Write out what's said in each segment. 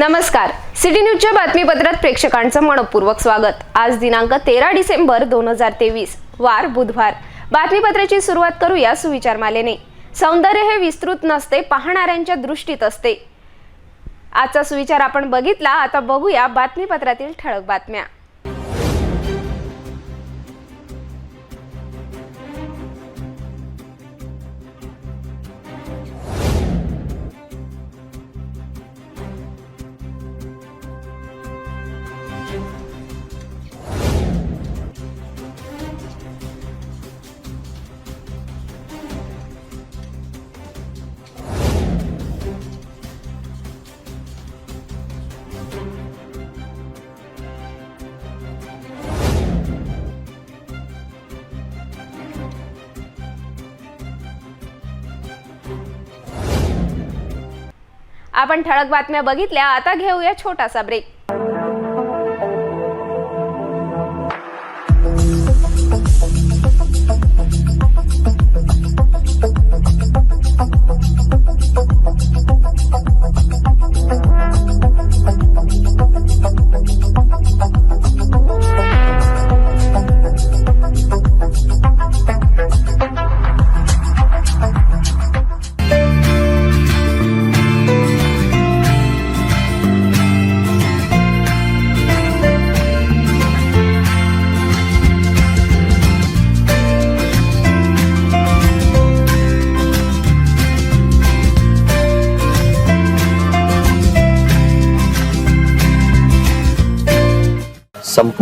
नमस्कार. सिटी न्यूजच्या बातमीपत्रात प्रेक्षकांचं मनपूर्वक स्वागत. आज दिनांक तेरा डिसेंबर दोन हजार तेवीस वार बुधवार. बातमीपत्राची सुरुवात करूया सुविचारमालेने. सौंदर्य हे विस्तृत नसते पाहणाऱ्यांच्या दृष्टीत असते. आजचा सुविचार आपण बघितला आता बघूया बातमीपत्रातील ठळक बातम्या. आपण ठळक बातम्या बघितल्या आता घेऊया छोटासा ब्रेक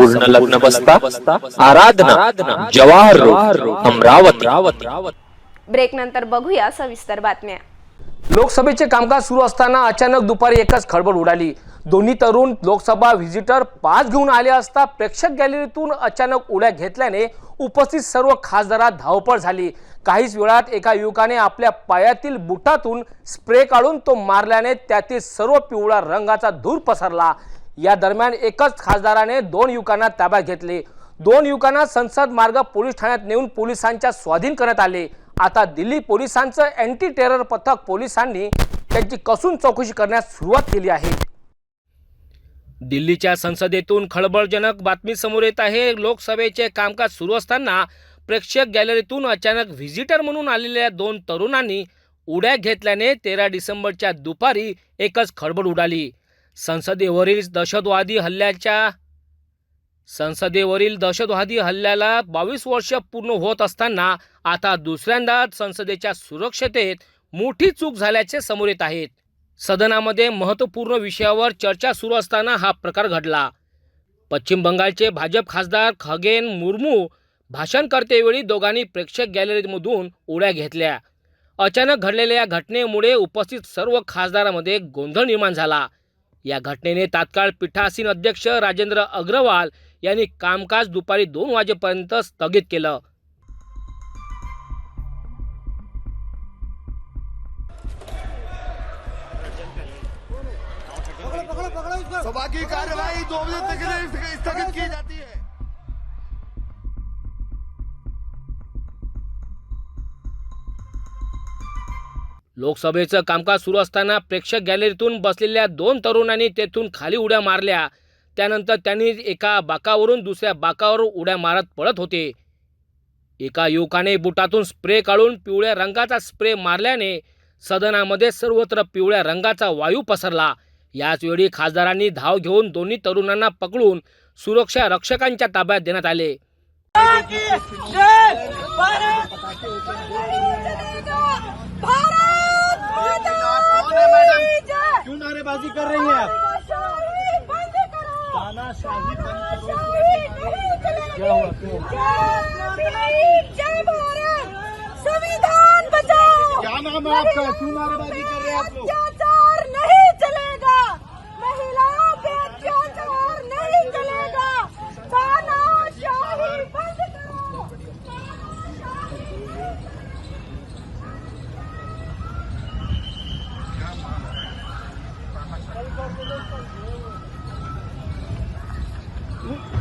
संपूर्ण लग्न बसता आराधना जवाहर अमरावती. ब्रेक नंतर बघूया सविस्तर बातम्या. लोकसभेचे कामकाज सुरू असताना अचानक दुपारी एकच खळबळ उडाली. दोन्ही तरुण लोकसभा व्हिजिटर पास घेऊन आले असता प्रेक्षक गॅलरीतून अचानक उड्या घेतल्याने उपस्थित सर्व खासदारात धावपळ झाली. काहीच वेळात एका युवकाने आपल्या पायातील बुटातून स्प्रे काढून तो मारल्याने त्यातील सर्व पिवळा रंगाचा धूर पसरला. या दरम्यान एकच खासदाराने दोन युवकांना ताब्यात घेतले. दोन युवकांना संसद मार्ग पोलीस ठाण्यात नेऊन पोलिसांच्या स्वाधीन करण्यात आले. आता दिल्ली पोलिसांचं अँटी टेरर पथक पोलिसांनी त्यांची कसून चौकशी करण्यास सुरुवात केली आहे. दिल्लीच्या संसदेतून खळबळजनक बातमी समोर येत आहे. लोकसभेचे कामकाज सुरू असताना प्रेक्षक गॅलरीतून अचानक व्हिजिटर म्हणून आलेल्या दोन तरुणांनी उड्या घेतल्याने तेरा डिसेंबरच्या दुपारी एकच खळबळ उडाली. संसदेवरील दहशतवादी हल्ल्याच्या संसदेवरील दहशतवादी हल्ल्याला बावीस वर्ष पूर्ण होत असताना आता दुसऱ्यांदा संसदेच्या सुरक्षतेत मोठी चूक झाल्याचे समोर येत आहेत. सदनामध्ये महत्त्वपूर्ण विषयावर चर्चा सुरू असताना हा प्रकार घडला. पश्चिम बंगालचे भाजप खासदार खगेन मुर्मू भाषण करतेवेळी दोघांनी प्रेक्षक गॅलरीमधून उड्या घेतल्या. अचानक घडलेल्या या घटनेमुळे उपस्थित सर्व खासदारांमध्ये गोंधळ निर्माण झाला. या घटनेने तात्काळ पीठासीन अध्यक्ष राजेंद्र अग्रवाल यांनी कामकाज दुपारी दोन वाजेपर्यंत स्थगित केलं. सभा की कार्यवाही दो बजे तक स्थगित की जाती है। लोकसभेचं कामकाज सुरू असताना प्रेक्षक गॅलरीतून बसलेल्या दोन तरुणांनी तेथून खाली उड्या मारल्या त्यानंतर त्यांनी एका बाकावरून दुसऱ्या बाकावर उड्या मारत पळत होते एका युवकाने बुटातून स्प्रे काढून पिवळ्या रंगाचा स्प्रे मारल्याने सदनामध्ये सर्वत्र पिवळ्या रंगाचा वायू पसरला याचवेळी खासदारांनी धाव घेऊन दोन्ही तरुणांना पकडून सुरक्षा रक्षकांच्या ताब्यात देण्यात आले भारत हो क्यों नारेबाजी कर रही हैं आप तानाशाही बंद करो क्या हुआ संविधान बचाओ क्या नाम है आपका? क्यों नारेबाजी कर रहे हैं आप लोग?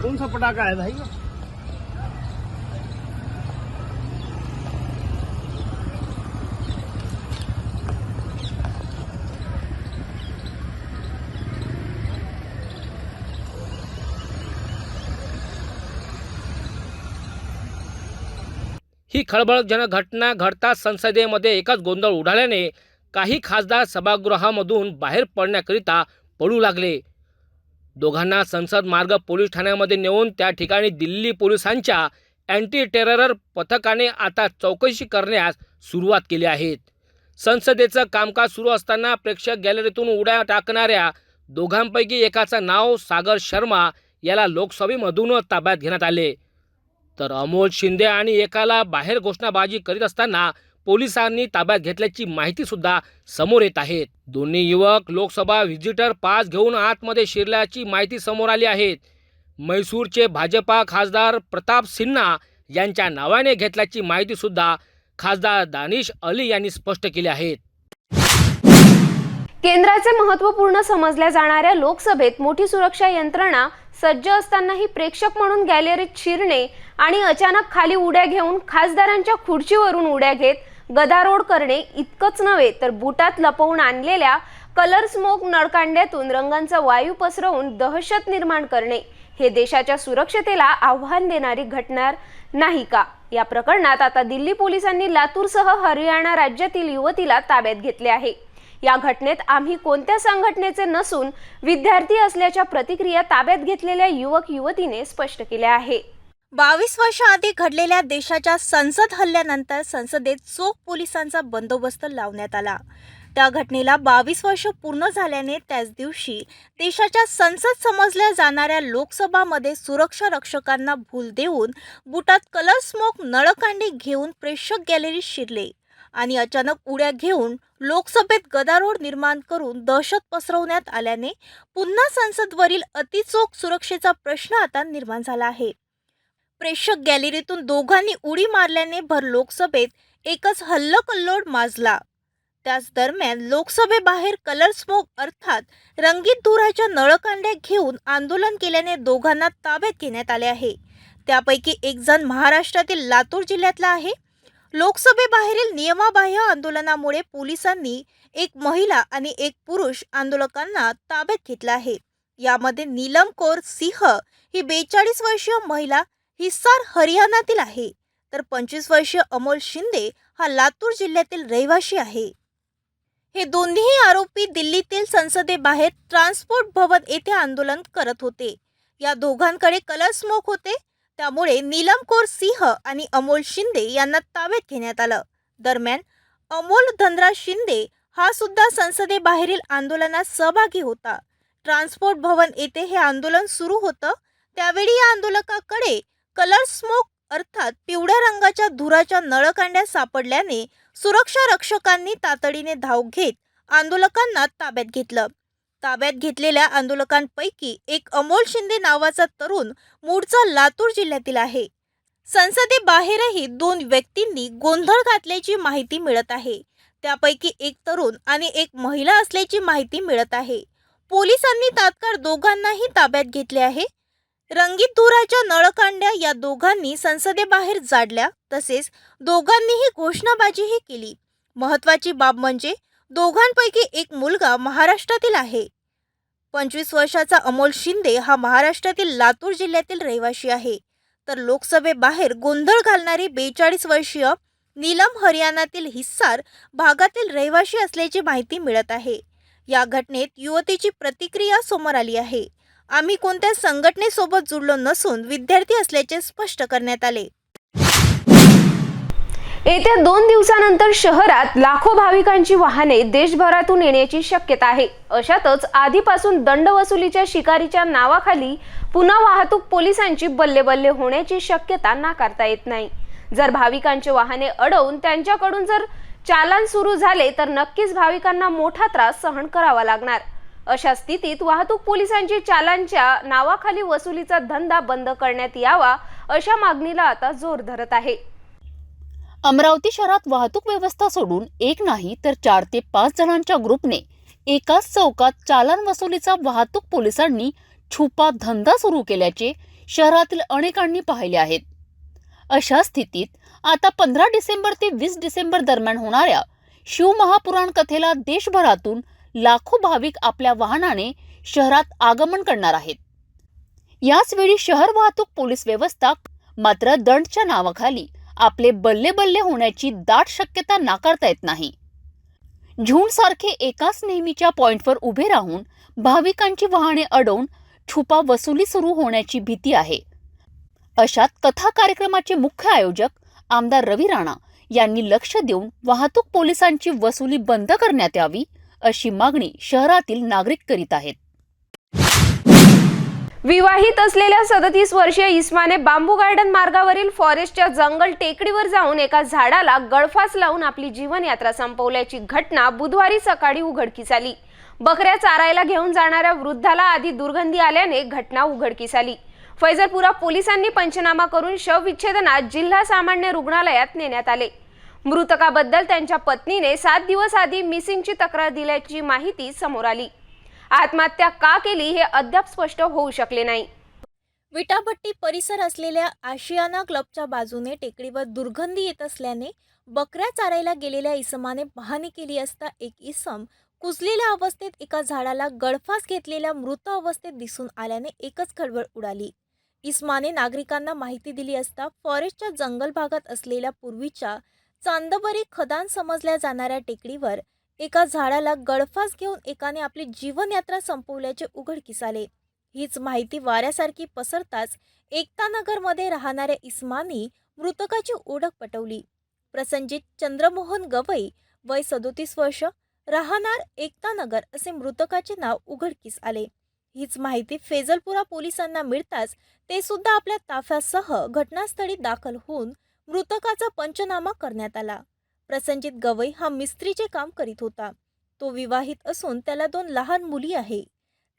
कौन सा पटाखा है भाई? ही खळबळजनक घटना घडताच संसदेमध्ये एकच गोंधळ उडाल्याने काही खासदार सभागृहामधून बाहेर पडण्याकरिता पडू लागले. दोघांना संसद मार्ग पोलीस ठाण्यामध्ये नेऊन त्या ठिकाणी दिल्ली पोलिसांच्या अँटी टेररर पथकाने आता चौकशी करण्यास सुरुवात केली आहे संसदेचं कामकाज सुरू असताना प्रेक्षक गॅलरीतून उड्या टाकणाऱ्या दोघांपैकी एकाचं नाव सागर शर्मा याला लोकसभेमधूनच ताब्यात घेण्यात आले. तर अमोल शिंदे आणि एकाला बाहेर घोषणाबाजी करीत असताना पोलिसांनी ताब्यात घेतल्याची माहिती सुद्धा समोर येत आहे. दोन्ही युवक लोकसभा व्हिजिटर पास घेऊन आतमध्ये शिरल्याची माहिती समोर आली आहे. म्हैसूरचे भाजपा खासदार प्रताप सिन्हा यांच्या नावाने घेतल्याची माहिती सुद्धा खासदार दानिश अली यांनी स्पष्ट केली आहे. केंद्राचे महत्त्वपूर्ण समजल्या जाणाऱ्या लोकसभेत मोठी सुरक्षा यंत्रणा सज्ज असतानाही प्रेक्षक म्हणून गॅलरीत शिरणे आणि अचानक खाली उड्या घेऊन खासदारांच्या खुर्चीवरून उड्या घेत गदारोळ करणे इतकंच नव्हे तर बुटात लपवून आणलेल्या कलर स्मोक नळकांड्यातून रंगांचा वायू पसरवून दहशत निर्माण करणे हे देशाच्या सुरक्षतेला आव्हान देणारी घटना नाही का? या प्रकरणात आता दिल्ली पोलिसांनी लातूरसह हरियाणा राज्यातील युवतीला ताब्यात घेतले आहे. या घटनेत आम्ही कोणत्या संघटनेचे नसून विद्यार्थी असल्याच्या प्रतिक्रिया ताब्यात घेतलेल्या युवक युवतीने स्पष्ट केल्या आहे. बावीस वर्षाआधी घडलेल्या देशाच्या संसद हल्ल्यानंतर संसदेत चोख पोलिसांचा बंदोबस्त लावण्यात आला. त्या घटनेला बावीस वर्ष पूर्ण झाल्याने त्याच दिवशी देशाच्या संसद समजल्या जाणाऱ्या लोकसभामध्ये सुरक्षा रक्षकांना भूल देऊन बुटात कलर स्मोक नळकांडी घेऊन प्रेक्षक गॅलरीत शिरले आणि अचानक उड्या घेऊन लोकसभेत गदारोळ निर्माण करून दहशत पसरवण्यात आल्याने पुन्हा संसदवरील अतिचोख सुरक्षेचा प्रश्न आता निर्माण झाला आहे. प्रेक्षक गॅलरीतून दोघांनी उडी मारल्याने भर लोकसभेत एकच हल्लकल्लोळ माजला. त्याच दरम्यान लोकसभेबाहेर कलर स्मोक अर्थात रंगीत धुराच्या नळकांड्या घेऊन आंदोलन केल्याने दोघांना ताब्यात घेण्यात आले आहे. त्यापैकी एक जण महाराष्ट्रातील लातूर जिल्ह्यातला आहे. लोकसभेबाहेरील नियमाबाह्य आंदोलनामुळे पोलिसांनी एक महिला आणि एक पुरुष आंदोलकांना ताब्यात घेतला आहे. यामध्ये नीलम कौर सिंह ही बेचाळीस वर्षीय महिला हिस्सार हरियाणातील आहे. तर पंचवीस वर्षीय अमोल शिंदे हा लातूर जिल्ह्यातील रहिवासी आहे. हे दोन्ही आरोपी दिल्लीतील संसदेबाहेर ट्रान्सपोर्ट भवन येथे आंदोलन करत होते. या दोघांकडे कलर स्मोक होते. त्यामुळे नीलम कौर सिंह आणि अमोल शिंदे यांना ताब्यात घेण्यात आलं. दरम्यान अमोल धनराज शिंदे हा सुद्धा संसदेबाहेरील आंदोलनात सहभागी होता. ट्रान्सपोर्ट भवन येथे हे आंदोलन सुरू होतं. त्यावेळी या आंदोलकाकडे कलर स्मोक अर्थात पिवळ्या रंगाच्या धुराच्या नळकांड्या सापडल्याने सुरक्षा रक्षकांनी तातडीने धाव घेत आंदोलकांना ताब्यात घेतलं. ताब्यात घेतलेल्या आंदोलकांपैकी एक अमोल शिंदे नावाचा तरुण मूळचा लातूर जिल्ह्यातील आहे. संसदेबाहेरही दोन व्यक्तींनी गोंधळ घातल्याची माहिती मिळत आहे. त्यापैकी एक तरुण आणि एक महिला असल्याची माहिती मिळत आहे. पोलिसांनी तात्काळ दोघांनाही ताब्यात घेतले आहे. रंगीत धुराच्या नळकांड्या या दोघांनी संसदेबाहेर जाडल्या. तसेच दोघांनीही घोषणाबाजीही केली. महत्वाची बाब म्हणजे दोघांपैकी एक मुलगा महाराष्ट्रातील आहे. पंचवीस वर्षाचा अमोल शिंदे हा महाराष्ट्रातील लातूर जिल्ह्यातील रहिवासी आहे. तर लोकसभेबाहेर गोंधळ घालणारी बेचाळीस वर्षीय नीलम हरियाणातील हिस्सार भागातील रहिवाशी असल्याची माहिती मिळत आहे. या घटनेत युवतीची प्रतिक्रिया समोर आली आहे. आम्ही कोणत्या संघटनेसोबत जुळलो नसून विद्यार्थी असल्याचे स्पष्ट करण्यात आले. येत्या दोन दिवसानंतर शहरात लाखो भाविकांची वाहने देशभरातून येण्याची शक्यता आहे. अशातच आधीपासून दंड वसुलीच्या शिकारीच्या नावाखाली पुन्हा वाहतूक पोलिसांची बल्लेबल्ले होण्याची शक्यता नाकारता येत नाही. जर भाविकांची वाहने अडवून त्यांच्याकडून जर चालन सुरू झाले तर नक्कीच भाविकांना मोठा त्रास सहन करावा लागणार. अशा स्थितीत वाहतूक पोलिसांची चालांच्या नावाखाली वसुलीचा धंदा बंद करण्यात यावा अशा मागणीला आता जोर धरत आहे. अमरावती शहरात वाहतूक व्यवस्था सोडून एक नाही तर चार ते पाच जणांच्या ग्रुपने एकाच चौकात चालन वसुलीचा वाहतूक पोलिसांनी छुपा धंदा सुरू केल्याचे शहरातील अनेकांनी पाहिले आहेत. अशा स्थितीत आता पंधरा डिसेंबर ते वीस डिसेंबर दरम्यान होणाऱ्या शिवमहापुराण कथेला देशभरातून लाखो भाविक आपल्या वाहनाने शहरात आगमन करणार आहेत. याच वेळी शहर वाहतूक पोलीस व्यवस्था मात्र दंडच्या नावाखाली आपले बल्ले बल्ले होण्याची दाट शक्यता नाकारता येत नाही. झुंडसारखे एकाच नेहमीच्या पॉइंटवर उभे राहून भाविकांची वाहने अडवून छुपा वसुली सुरू होण्याची भीती आहे. अशात कथा कार्यक्रमाचे मुख्य आयोजक आमदार रवी राणा यांनी लक्ष देऊन वाहतूक पोलिसांची वसुली बंद करण्यात यावी अशी मागणी शहरातील नागरिक करीत आहेत. विवाहित असलेल्या सदतीस वर्षीय इस्माने बांबू गार्डन मार्गावरील फॉरेस्टच्या जंगल टेकडीवर जाऊन एका झाडाला गळफास लावून आपली जीवनयात्रा संपवल्याची घटना बुधवारी सकाळी उघडकीस आली. बकऱ्या चारायला घेऊन जाणाऱ्या वृद्धाला आधी दुर्गंधी आल्याने घटना उघडकीस आली. फैजलपुरा पोलिसांनी पंचनामा करून शवविच्छेदनात जिल्हा सामान्य रुग्णालयात नेण्यात आले. मृतकाबद्दल त्यांच्या पत्नीने सात दिवस आधी मिसिंगची तक्रार दिल्याची माहिती समोर आली. आत्महत्या का केली हे अद्याप स्पष्ट होऊ शकले नाही. विटाभट्टी परिसर असलेल्या आशियाना क्लबच्या बाजूने टेकडीवर दुर्गंधी येत असल्याने बकऱ्या चारायला गेलेल्या इसमाने पाहणी केली असता एक इसम कुजलेल्या अवस्थेत एका झाडाला गळफास घेतलेल्या मृत अवस्थेत दिसून आल्याने एकच खळबळ उडाली. इस्माने नागरिकांना माहिती दिली असता फॉरेस्टच्या जंगल भागात असलेल्या पूर्वीच्या चांदबरी खदान समजल्या जाणाऱ्या टेकडीवर एका झाडाला गळफास घेऊन एकाने आपली जीवनयात्रा संपवल्याचे उघडकीस आले हीच माहिती वाऱ्यासारखी पसरताच एकतानगरमध्ये राहणाऱ्या इस्मानी मृतकाची ओळख पटवली. प्रसंजित चंद्रमोहन गवई वय सदोतीस वर्ष राहणार एकतानगर असे मृतकाचे नाव उघडकीस आले हीच माहिती फेजलपुरा पोलिसांना मिळताच ते सुद्धा आपल्या ताफ्यासह घटनास्थळी दाखल होऊन मृतकाचा पंचनामा करण्यात आला. प्रसंजित गवई हा मिस्त्रीचे काम करीत होता. तो विवाहित असून त्याला दोन लहान मुली आहे.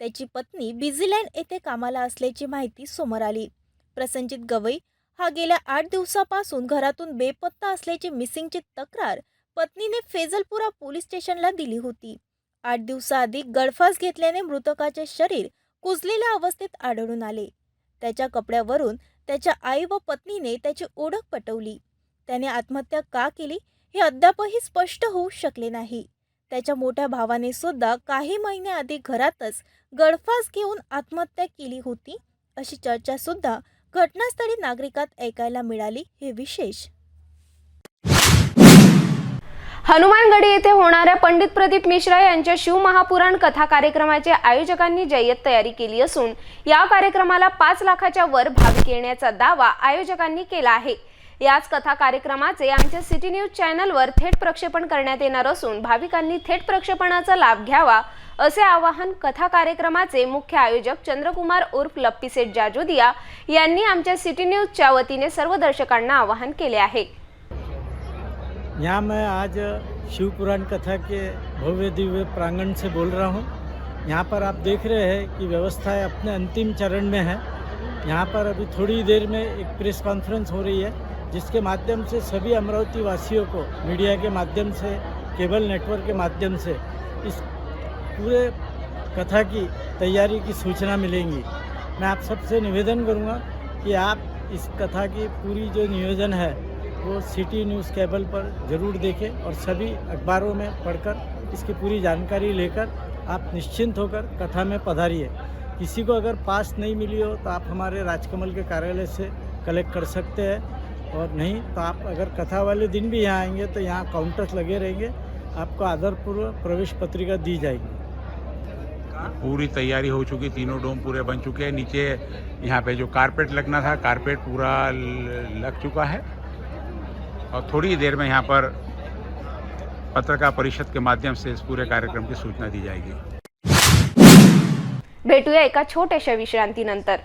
त्याची पत्नी बिझीलँड येथे कामाला असल्याची माहिती समोर आली. प्रसंजित गवई हा गेल्या आठ दिवसापासून घरातून बेपत्ता असल्याची मिसिंगची तक्रार पत्नीने फेजलपुरा पोलीस स्टेशनला दिली होती. आठ दिवसाआधी गळफास घेतल्याने मृतकाचे शरीर कुजलेल्या अवस्थेत आढळून आले. त्याच्या कपड्यावरून त्याच्या आई व पत्नीने त्याची ओळख पटवली. त्याने आत्महत्या का केली हे अद्यापही स्पष्ट होऊ शकले नाही. त्याच्या मोठ्या भावाने सुद्धा काही महिन्याआधी घरातच गळफास घेऊन आत्महत्या केली होती अशी चर्चा सुद्धा घटनास्थळी नागरिकात ऐकायला मिळाली हे विशेष. हनुमानगडी येथे होणाऱ्या पंडित प्रदीप मिश्रा यांच्या शिवमहापुराण कथा कार्यक्रमाचे आयोजकांनी जय्यत तयारी केली असून या कार्यक्रमाला पाच लाखाच्या वर भाविक येण्याचा दावा आयोजकांनी केला आहे. याच कथा कार्यक्रमाचे आमच्या सिटी न्यूज चॅनलवर थेट प्रक्षेपण करण्यात येणार असून भाविकांनी थेट प्रक्षेपणाचा लाभ घ्यावा असे आवाहन कथा कार्यक्रमाचे मुख्य आयोजक चंद्रकुमार उर्फ लप्पीसेठ जाजोदिया यांनी आमच्या सिटी न्यूजच्या वतीने सर्व दर्शकांना आवाहन केले आहे. यहाँ मैं आज शिव पुराण कथा के भव्य दिव्य प्रांगण से बोल रहा हूँ। यहाँ पर आप देख रहे हैं कि व्यवस्थाएँ अपने अंतिम चरण में है। यहाँ पर अभी थोड़ी देर में एक प्रेस कॉन्फ्रेंस हो रही है, जिसके माध्यम से सभी अमरावती वासियों को, मीडिया के माध्यम से, केबल नेटवर्क के माध्यम से, इस पूरे कथा की तैयारी की सूचना मिलेंगी। मैं आप सबसे निवेदन करूँगा कि आप इस कथा की पूरी जो नियोजन है वो सिटी न्यूज़ केबल पर ज़रूर देखें और सभी अखबारों में पढ़कर इसकी पूरी जानकारी लेकर आप निश्चिंत होकर कथा में पधारिए। किसी को अगर पास नहीं मिली हो तो आप हमारे राजकमल के कार्यालय से कलेक्ट कर सकते हैं। और नहीं तो आप अगर कथा वाले दिन भी यहाँ आएँगे तो यहाँ काउंटर्स लगे रहेंगे। आपको आदरपूर्वक प्रवेश पत्रिका दी जाएगी। पूरी तैयारी हो चुकी, तीनों डोम पूरे बन चुके हैं। नीचे यहाँ पे जो कारपेट लगना था कारपेट पूरा लग चुका है। और थोड़ी देर में यहाँ पर पत्रकार परिषद के माध्यम से इस पूरे कार्यक्रम की सूचना दी जाएगी। भेटूया एका छोट्याशा विश्रांतीनंतर।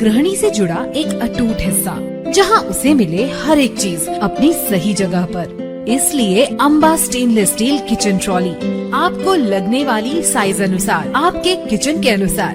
गृहिणी से जुड़ा एक अटूट हिस्सा जहाँ उसे मिले हर एक चीज़ अपनी सही जगह पर। इसलिए Amba stainless steel kitchen trolley आपको लगने वाली साइज़ अनुसार आपके किचन के अनुसार।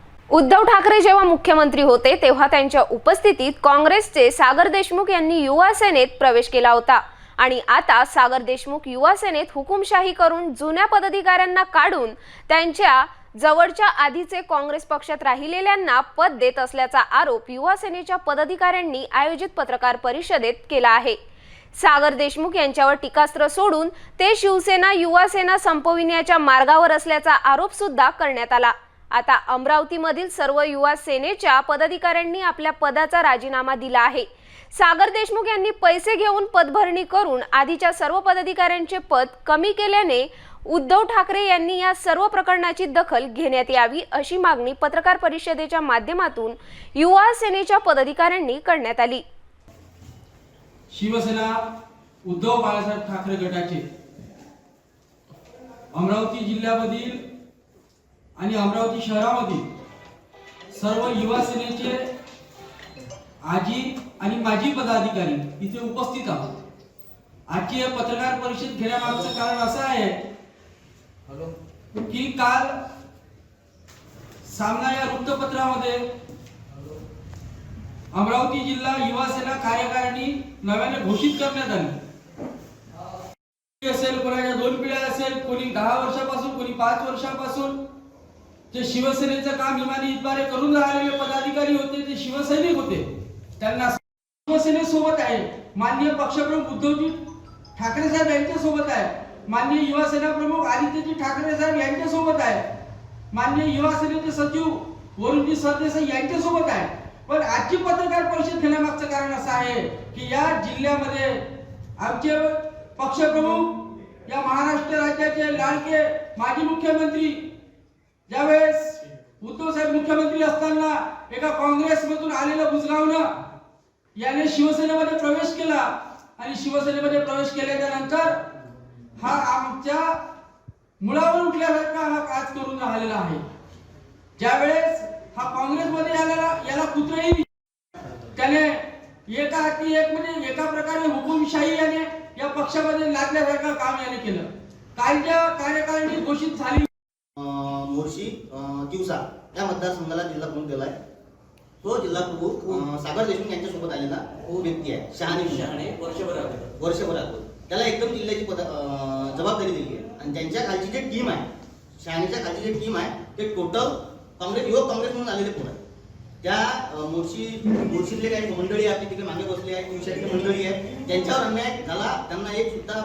उद्धव ठाकरे जेव्हा मुख्यमंत्री होते तेव्हा त्यांच्या उपस्थितीत काँग्रेसचे सागर देशमुख यांनी युवा सेनेत प्रवेश केला होता. आणि आता सागर देशमुख युवा सेनेत हुकुमशाही करून जुन्या पदाधिकाऱ्यांना काढून त्यांच्या जवळच्या आधीचे काँग्रेस पक्षात राहिलेल्यांना पद देत असल्याचा आरोप युवा सेनेच्या पदाधिकाऱ्यांनी आयोजित पत्रकार परिषदेत केला आहे. सागर देशमुख यांच्यावर टीकास्त्र सोडून ते शिवसेना युवा सेना संपविण्याच्या मार्गावर असल्याचा आरोप सुद्धा करण्यात आला. आता अमरावतीमधील सर्व युवा सेनेच्या पदाधिकाऱ्यांनी आपल्या पदाचा राजीनामा दिला आहे. सागर देशमुख यांनी पैसे घेऊन पदभरणी करून आधीच्या सर्व पदाधिकाऱ्यांचे पद कमी केल्याने उद्धव ठाकरे यांनी या सर्व प्रकरणाची दखल घेण्यात यावी अशी मागणी पत्रकार परिषदेच्या माध्यमातून युवा सेनेच्या पदाधिकाऱ्यांनी करण्यात आली. शिवसेना उद्धव बाळासाहेब ठाकरे गटाचे अमरावती जिल्ह्यामधील आणि अमरावती शहरामधील सर्व युवा सेनेचे आजी आणि माजी पदाधिकारी इथे उपस्थित आहोत. आजची पत्रकार परिषद घेण्यामागचं कारण असं आहे की काल सामना या वृत्तपत्रामध्ये अमरावती जिल्हा युवा सेना कार्यकारिणी नव्याने घोषित करण्यात आली. असेल कोणाच्या दोन पिढ्या असेल कोणी दहा वर्षापासून कोणी पाच वर्षापासून जे शिवसेनेचं काम इमानी इतबारे करून राहिलेले पदाधिकारी होते ते शिवसैनिक होते त्यांना शिवसेनेसोबत आहे. माननीय पक्षप्रमुख उद्धवजी ठाकरे साहेब यांच्यासोबत आहे. माननीय युवा सेना प्रमुख आदित्यजी ठाकरे साहेब यांच्यासोबत आहे. माननीय युवा सेनेचे सचिव वरुणजी सरदेसाई यांच्यासोबत आहे. पण आजची पत्रकार परिषद घेण्यामागचं कारण असं आहे की या जिल्ह्यामध्ये आमचे पक्षप्रमुख या महाराष्ट्र राज्याचे लाडके माजी मुख्यमंत्री ज्यावेळेस उद्धव साहेब मुख्यमंत्री असताना एका काँग्रेसमधून आलेलं बुजगावनं याने शिवसेनेमध्ये प्रवेश केला आणि शिवसेनेमध्ये प्रवेश केल्याच्यानंतर हा आमच्या मुळावर उठल्यासारखा हा काज करून राहिलेला आहे. ज्यावेळेस हा काँग्रेसमध्ये आलेला याला कुत्रही त्याने एका हाती एक म्हणजे एका प्रकारे हुकुमशाही याने या पक्षामध्ये लागल्यासारखं काम याने केलं. कालच्या कार्यकारिणी घोषित झाली. मोर्शी अं, तिवसा या मतदारसंघाला जिल्हा प्रमुख दिलाय तो जिल्हा प्रमुख सागर देशमुख यांच्यासोबत आलेला व्यक्ती आहे शहाणे शहाणे वर्षभरात वर्षभरात त्याला एकदम जिल्ह्याची पद जबाबदारी दिली आहे. आणि त्यांच्या खालची जी टीम आहे शहाणीच्या खालची जी टीम आहे ते टोटल काँग्रेस युवक काँग्रेस म्हणून आलेले आहे त्या मोर्शी मोर्शीतले काही मंडळी आपली तिकडे मागे बसली आहे तिवशातली मंडळी आहे त्यांच्यावर अन्याय झाला त्यांना एक सुद्धा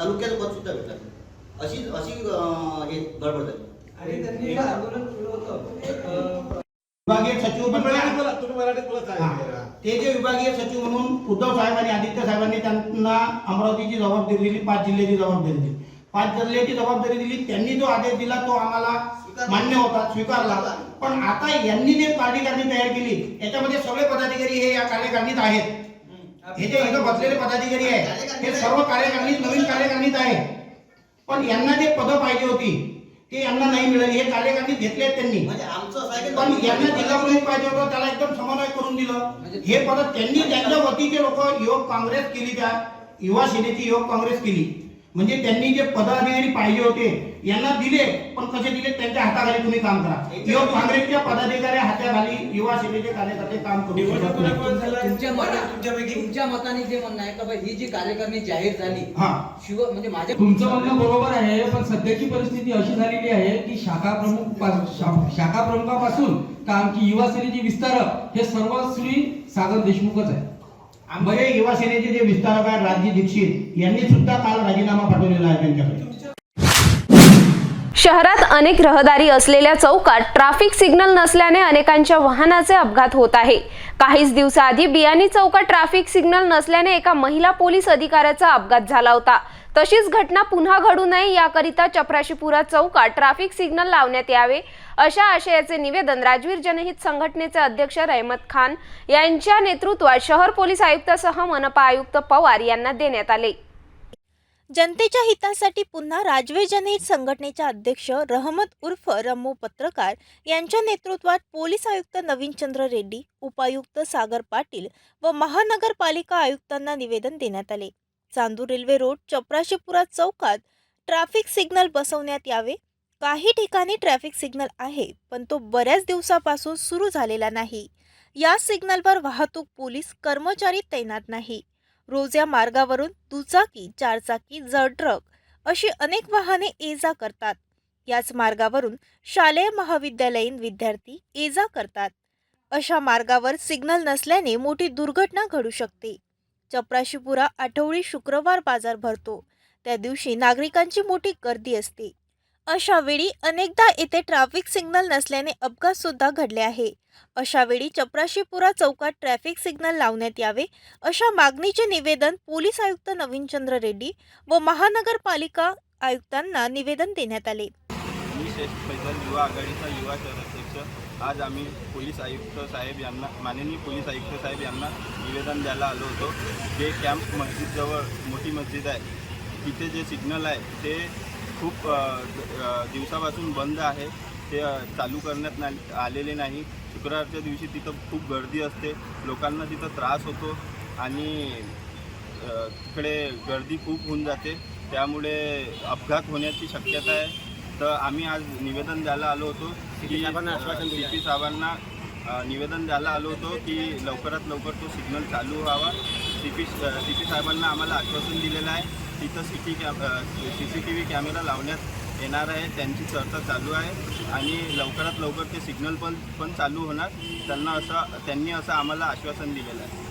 तालुक्याचं पद सुद्धा भेटलं. अशी अशी हे गडबड झाली. विभागीय सचिव. ते जे विभागीय सचिव म्हणून उद्धव साहेब आणि आदित्य साहेबांनी त्यांना अमरावतीची जबाबदारी दिली पाच जिल्ह्याची जबाबदारी दिली. पाच जिल्ह्याची जबाबदारी दिली त्यांनी जो आदेश दिला तो आम्हाला मान्य होता स्वीकारला. पण आता यांनी जे कार्यकारिणी तयार केली याच्यामध्ये सगळे पदाधिकारी हे या कार्यकारिणीत आहेत. हे जे इथं बसलेले पदाधिकारी आहेत हे सर्व कार्यकारिणीत नवीन कार्यकारिणीत आहे पण यांना जे पदं पाहिजे होती ते यांना नाही मिळाली. हे कार्यकारिणीत घेतले त्यांनी. म्हणजे आमचं पण यांना जिल्हा प्रमुख पाहिजे होतं त्याला एकदम समन्वय करून दिलं. हे पद त्यांनी त्यांच्या वतीचे लोक युवक काँग्रेस केली त्या युवा सेनेची युवक काँग्रेस केली. म्हणजे त्यांनी जे पदाधिकारी पाहिजे होते यांना दिले पण कसे दिले? त्यांच्या हाताखाली तुम्ही काम करा. युवक काँग्रेसच्या पदाधिकारी हाताखाली युवा सेनेचे कार्यकर्ते काम करू शकत नाही. तुमच्या मताने तुमच्या मताने जे म्हणणं आहे का बा ही जी कार्यकारिणी जाहीर झाली हा. शिव म्हणजे माझ्या तुमचं म्हणणं बरोबर आहे पण सध्याची परिस्थिती अशी झालेली आहे की शाखा प्रमुख शा- शाखा प्रमुखापासून का आमची युवा सेनेची विस्तारक हे सर्व श्री सागर देशमुखच आहे. आमचे युवा सेनेचे जे विस्तारक आहेत राजजी दीक्षित यांनी सुद्धा काल राजीनामा पाठवलेला आहे त्यांच्याकडे. शहरात अनेक रहदारी असलेल्या चौकात ट्रॅफिक सिग्नल नसल्याने अनेकांच्या वाहनाचे अपघात होत आहे. काहीच दिवसाआधी बियाणी चौकात ट्रॅफिक सिग्नल नसल्याने एका महिला पोलीस अधिकाऱ्याचा अपघात झाला होता. तशीच घटना पुन्हा घडू नये याकरिता चपराशीपुरा चौकात ट्रॅफिक सिग्नल लावण्यात यावे अशा आशयाचे निवेदन राजवीर जनहित संघटनेचे अध्यक्ष रहमत खान यांच्या नेतृत्वात शहर पोलीस आयुक्तासह मनपा आयुक्त पवार यांना देण्यात आले. जनतेच्या हितासाठी पुन्हा राजवे जनहित संघटनेच्या अध्यक्ष रहमत उर्फ रम्मू पत्रकार यांच्या नेतृत्वात पोलीस आयुक्त नवीनचंद्र रेड्डी उपायुक्त सागर पाटील व महानगरपालिका आयुक्तांना निवेदन देण्यात आले. चांदूर रेल्वे रोड चपराशीपुरा चौकात ट्रॅफिक सिग्नल बसवण्यात यावे. काही ठिकाणी ट्रॅफिक सिग्नल आहे पण तो बऱ्याच दिवसापासून सुरू झालेला नाही. या सिग्नलवर वाहतूक पोलीस कर्मचारी तैनात नाही. रोज या मार्गावरून दुचाकी चारचाकी जड ट्रक अशी अनेक वाहने ये जा करतात. याच मार्गावरून शालेय महाविद्यालयीन विद्यार्थी ये जा करतात. अशा मार्गावर सिग्नल नसल्याने मोठी दुर्घटना घडू शकते. चपराशीपुरा आठवडी शुक्रवार बाजार भरतो. त्या दिवशी नागरिकांची मोठी गर्दी असते. अशा वेळी अनेकदा येथे ट्रॅफिक सिग्नल नसल्याने अपघात सुद्धा घडले आहे. अशा वेळी चपराशीपुरा चौकात ट्रॅफिक सिग्नल लावण्यात यावे अशा मागणीचे निवेदन पोलीस आयुक्त नवीनचंद्र रेड्डी व महानगरपालिका आयुक्तांना निवेदन देण्यात आले. मी युवा आघाडीचा युवा शहराध्यक्ष आज आम्ही पोलीस आयुक्त साहेब यांना माननीय पोलीस आयुक्त साहेब यांना निवेदन द्यायला आलो होतो. जे कॅम्प मस्जिदजवळ मोठी मस्जिद आहे. तिथे जे सिग्नल आहे ते खूप दिवसापासून बंद आहे. ते चालू करण्यात ना आलेले नाही. शुक्रवारच्या दिवशी तिथं खूप गर्दी असते. लोकांना तिथं त्रास होतो आणि तिकडे गर्दी खूप होऊन जाते. त्यामुळे अपघात होण्याची शक्यता आहे. तर आम्ही आज निवेदन द्यायला आलो होतो की सी पी साहेबांना निवेदन द्यायला आलो होतो की लवकरात लवकर तो सिग्नल चालू व्हावा. सी पी सी पी साहेबांना आम्हाला आश्वासन दिलेलं आहे. तिथं C T cam C C T V camera लावण्यात येणार आहे. त्यांची चर्चा चालू आहे आणि लवकरात लवकर ते सिग्नल पण पण चालू होणार. त्यांना असं त्यांनी असं आम्हाला आश्वासन दिलेलं आहे.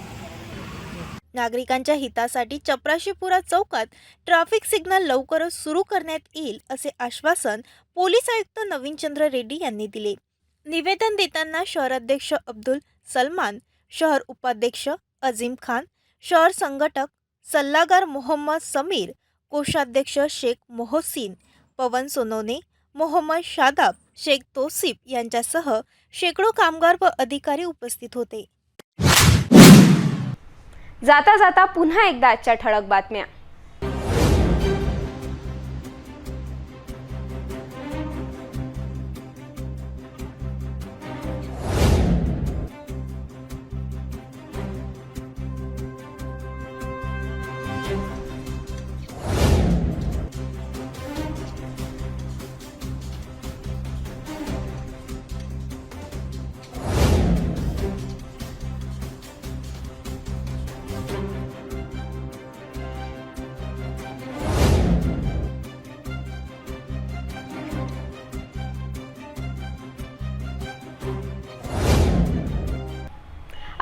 नागरिकांच्या हितासाठी चपराशीपुरा चौकात ट्रॅफिक सिग्नल लवकरच सुरू करण्यात येईल असे आश्वासन पोलीस आयुक्त नवीनचंद्र रेड्डी यांनी दिले. निवेदन देताना शहराध्यक्ष अब्दुल सलमान शहर उपाध्यक्ष अझीम खान शहर संघटक सल्लागार मोहम्मद समीर कोषाध्यक्ष शेख मोहसिन पवन सोनवणे मोहम्मद शादाब शेख तोसिफ यांच्यासह शेकडो कामगार व अधिकारी उपस्थित होते. जाता जाता पुन्हा एकदा आजच्या ठळक बातम्या.